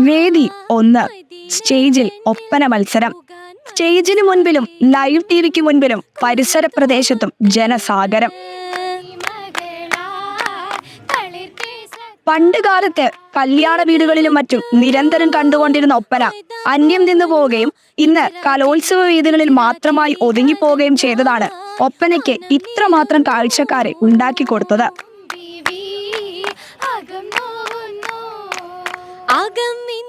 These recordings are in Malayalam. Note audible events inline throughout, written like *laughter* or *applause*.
വേദി ഒന്ന്. സ്റ്റേജിൽ ഒപ്പന മത്സരം. സ്റ്റേജിന് മുൻപിലും ലൈവ് ടി വിക്ക് മുൻപിലും പരിസര പ്രദേശത്തും ജനസാഗരം. പണ്ട് കാലത്ത് കല്യാണ വീടുകളിലും മറ്റും നിരന്തരം കണ്ടുകൊണ്ടിരുന്ന ഒപ്പന അന്യം നിന്നു പോവുകയും ഇന്ന് കലോത്സവ വേദികളിൽ മാത്രമായി ഒതുങ്ങിപ്പോവുകയും ചെയ്തതാണ് ഒപ്പനയ്ക്ക് ഇത്രമാത്രം കാഴ്ചക്കാരെ ഉണ്ടാക്കി കൊടുത്തത്.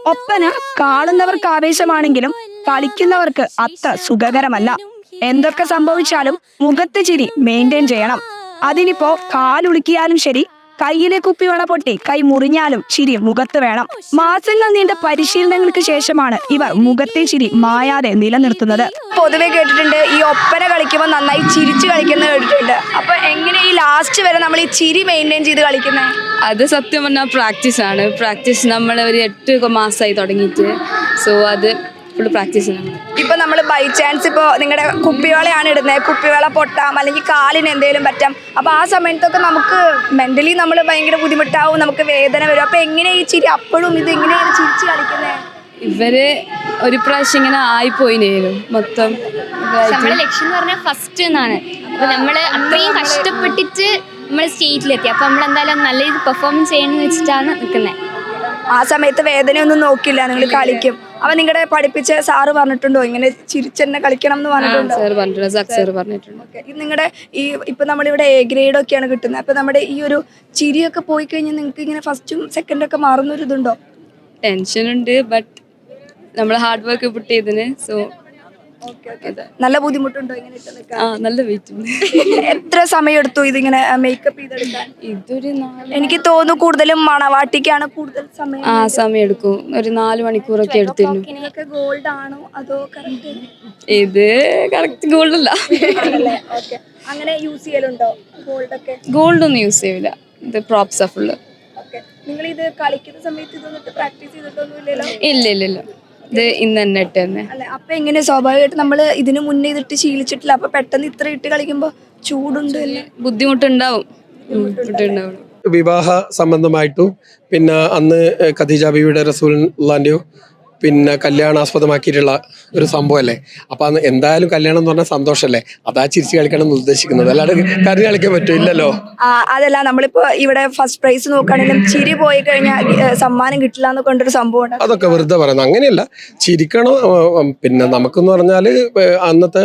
ഒപ്പന കാണുന്നവർക്ക് ആവേശമാണെങ്കിലും കളിക്കുന്നവർക്ക് അത്ര സുഖകരമല്ല. എന്തൊക്കെ സംഭവിച്ചാലും മുഖത്ത് ചിരി മെയിന്റെയിൻ ചെയ്യണം. അതിനിപ്പോ കാലുളുക്കിയാലും ശരി കയ്യിലെ കുപ്പിവള പൊട്ടി. കൈ മുറിഞ്ഞാലും ചിരി മുഖത്ത് വേണം. മാസങ്ങൾ നീണ്ട പരിശീലനങ്ങൾക്ക് ശേഷമാണ് ഇവർ മുഖത്തെ ചിരി മായാതെ നിലനിർത്തുന്നത്. പൊതുവെ കേട്ടിട്ടുണ്ട് ഈ ഒപ്പന കളിക്കുമ്പോൾ നന്നായി ചിരിച്ചു കളിക്കുന്ന കേട്ടിട്ടുണ്ട്. അപ്പൊ എങ്ങനെ ഈ ലാസ്റ്റ് വരെ നമ്മൾ ഈ ചിരി മെയിന്റെയിൻ ചെയ്ത് കളിക്കുന്നത് അത് സത്യം പറഞ്ഞാൽ പ്രാക്ടീസ് ആണ് പ്രാക്ടീസ് നമ്മൾ ഒരു എട്ട് മാസമായി തുടങ്ങിയിട്ട്. സോ അത് ഫുൾ ചെയ്യുന്നത് ഇപ്പൊ നമ്മൾ ബൈ ചാൻസ് ഇപ്പോൾ നിങ്ങളുടെ കുപ്പിവളയാണ് ഇടുന്നത് കുപ്പിവള പൊട്ടാം അല്ലെങ്കിൽ കാലിന് എന്തെങ്കിലും പറ്റാം. അപ്പൊ ആ സമയത്തൊക്കെ നമുക്ക് മെന്റലി നമ്മൾ ഭയങ്കര ബുദ്ധിമുട്ടാവും നമുക്ക് വേദന വരും. അപ്പൊ എങ്ങനെ ഈ ചിരി അപ്പോഴും ഇത് എങ്ങനെയാണ് ചിരിച്ച് കളിക്കുന്നത് ഇവർ ഒരു പ്രാവശ്യം ഇങ്ങനെ ആയിപ്പോയിനേനും മൊത്തം. നമ്മുടെ ലക്ഷ്യം എന്ന് പറഞ്ഞാൽ ഫസ്റ്റ് എന്നാണ് അപ്പൊ നമ്മൾ അത്രയും കഷ്ടപ്പെട്ടിട്ട് നമ്മൾ സ്റ്റേറ്റിലെത്തി അപ്പൊ നമ്മൾ എന്തായാലും നല്ല രീതിയിൽ പെർഫോം ചെയ്യണമെന്ന് വെച്ചിട്ടാണ് നിൽക്കുന്നത് ആ സമയത്ത് വേദനയൊന്നും നോക്കില്ല. നിങ്ങൾ കളിക്കും. അപ്പൊ നിങ്ങളുടെ പഠിപ്പിച്ച സാറ് പറഞ്ഞിട്ടുണ്ടോ? ഇങ്ങനെ ചിരിച്ചെന്നെ കളിക്കണം എന്ന് പറഞ്ഞിട്ടുണ്ടോ? സാർ പറഞ്ഞിട്ടുണ്ട്. സക് സാർ പറഞ്ഞിട്ടുണ്ട്. ഓക്കെ. ഇത് നിങ്ങളുടെ ഈ ഇപ്പൊ നമ്മളിവിടെ എ ഗ്രേഡ് ഒക്കെയാണ് കിട്ടുന്നത്. അപ്പൊ നമ്മുടെ ഈ ഒരു ചിരിയൊക്കെ പോയി കഴിഞ്ഞാൽ നിങ്ങൾക്ക് ഇങ്ങനെ ഫസ്റ്റും സെക്കൻഡും ഒക്കെ മാറുന്ന ഒരു ഇതുണ്ടോ? ടെൻഷൻ ഉണ്ട് ബട്ട് നമ്മൾ ഹാർഡ് വർക്ക് പുട്ട് ചെയ്തിന് സോ നല്ല ബുദ്ധിമുട്ടുണ്ടോ ഇങ്ങനെ ഇട്ട് നിൽക്കാൻ? ആ നല്ല വെയിറ്റ് ഉണ്ട് എത്ര സമയം എടുത്തു ഇതിങ്ങനെ മേക്കപ്പ് ചെയ്തെടുക്കാൻ? ഇതൊരു നാല് എനിക്ക് തോന്നുന്നു കൂടുതലും മണവാട്ടിക്കാണ് കൂടുതൽ സമയം ആ സമയം എടുക്കും ഒരു നാല് മണിക്കൂറൊക്കെ എടുത്തിരുന്നു. ഗോൾഡ് ആണോ അതോ കറക്റ്റ് ഇത് കറക്റ്റ് ഗോൾഡ് അല്ല. ഓക്കെ. അങ്ങനെ യൂസ് ചെയ്യലുണ്ടോ ഗോൾഡ് ഒക്കെ? ഗോൾഡ് ഒന്നും യൂസ് ചെയ്യില്ല ഇത് പ്രോപ്സ് ഫുള്ള് നിങ്ങൾ ഇത് കളിക്കുന്ന സമയത്ത് ഇതൊന്നിട്ട് പ്രാക്ടീസ് ചെയ്തിട്ടൊന്നും ഇല്ലല്ലോ ഇല്ല ഇല്ല ഇല്ല. ഇത് ഇന്ന് തന്നെ ഇട്ട് തന്നെ. അല്ലെ? അപ്പൊ എങ്ങനെ സ്വാഭാവികമായിട്ട് നമ്മൾ ഇതിന് മുന്നേ ഇതിട്ട് ശീലിച്ചിട്ടില്ല. അപ്പൊ പെട്ടെന്ന് ഇത്ര ഇട്ട് കളിക്കുമ്പോ ചൂടുണ്ട് അല്ലേ? ബുദ്ധിമുട്ടുണ്ടാവും. വിവാഹ സംബന്ധമായിട്ടും പിന്നെ അന്ന് ഖദീജ ബീവിയുടെ റസൂലിന്റെയോ പിന്നെ കല്യാണാസ്പദമാക്കിയിട്ടുള്ള ഒരു സംഭവമല്ലേ? അപ്പം അന്ന് എന്തായാലും കല്യാണം എന്ന് പറഞ്ഞാൽ സന്തോഷമല്ലേ? അതാ ചിരിച്ചു കളിക്കണം എന്ന് ഉദ്ദേശിക്കുന്നത്. അല്ലാതെ കരഞ്ഞ് കളിക്കാൻ പറ്റില്ലല്ലോ. അതല്ല നമ്മളിപ്പോ ഇവിടെ ഫസ്റ്റ് പ്രൈസ് നോക്കുകയാണെങ്കിലും ചിരി പോയി കഴിഞ്ഞാൽ സമ്മാനം കിട്ടില്ല എന്ന് കൊണ്ടൊരു സംഭവം അതൊക്കെ വെറുതെ പറയുന്നത്. അങ്ങനെയല്ല. ചിരിക്കണം പിന്നെ നമുക്കെന്ന് പറഞ്ഞാൽ അന്നത്തെ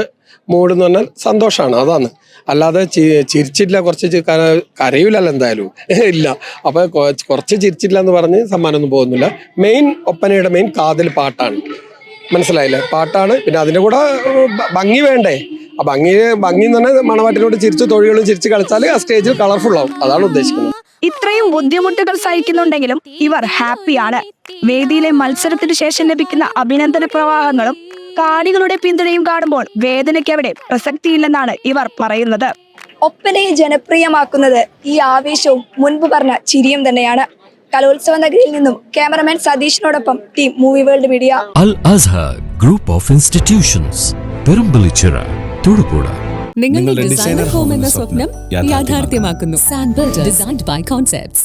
മൂഡ് എന്ന് പറഞ്ഞാൽ സന്തോഷമാണ് അതാണ്. അല്ലാതെ ചി- ചിരിച്ചിട്ടില്ല കുറച്ച് കരയൂലല്ലോ എന്തായാലും. *laughs* ഇല്ല. അപ്പോൾ കുറച്ച് ചിരിച്ചില്ല എന്ന് പറഞ്ഞ് സമ്മാനമൊന്നും പോകുന്നില്ല. മെയിൻ ഒപ്പനയുടെ മെയിൻ കാതിൽ പാട്ടാണ്. മനസ്സിലായില്ലേ? പാട്ടാണ്. പിന്നെ അതിന്റെ കൂടെ ഭംഗി വേണ്ടേ? ആ ഭംഗി ഭംഗി എന്ന് പറഞ്ഞാൽ മണവാട്ടിനോട് ചിരിച്ച് തൊഴികളും ചിരിച്ച് കളിച്ചാൽ ആ സ്റ്റേജിൽ കളർഫുൾ ആവും. അതാണ് ഉദ്ദേശിക്കുന്നത്. ഇത്രയും ബുദ്ധിമുട്ടുകൾ സഹിക്കുന്നുണ്ടെങ്കിലും ഇവർ ഹാപ്പിയാണ്. വേദിയിലെ മത്സരത്തിനു ശേഷം ലഭിക്കുന്ന അഭിനന്ദന പ്രവാഹങ്ങളും കാണികളുടെ പിന്തുണയും കാണുമ്പോൾ വേദനയ്ക്ക് അവിടെ പ്രസക്തിയില്ലെന്നാണ് ഇവർ പറയുന്നത്. ഒപ്പനയെ ജനപ്രിയമാക്കുന്നത് ഈ ആവേശവും മുൻപ് പറഞ്ഞ ചിരിയും തന്നെയാണ്. കലോത്സവ നഗരിയിൽ നിന്നും cameraman സതീഷിനോടൊപ്പം team movie world media. Al Azhar group of institutions Perumpillichira Thodupuzha. നിങ്ങളുടെ ഡിസൈനർ ഹോം എന്ന സ്വപ്നം യാഥാർത്ഥ്യമാക്കുന്നു. Designed by concepts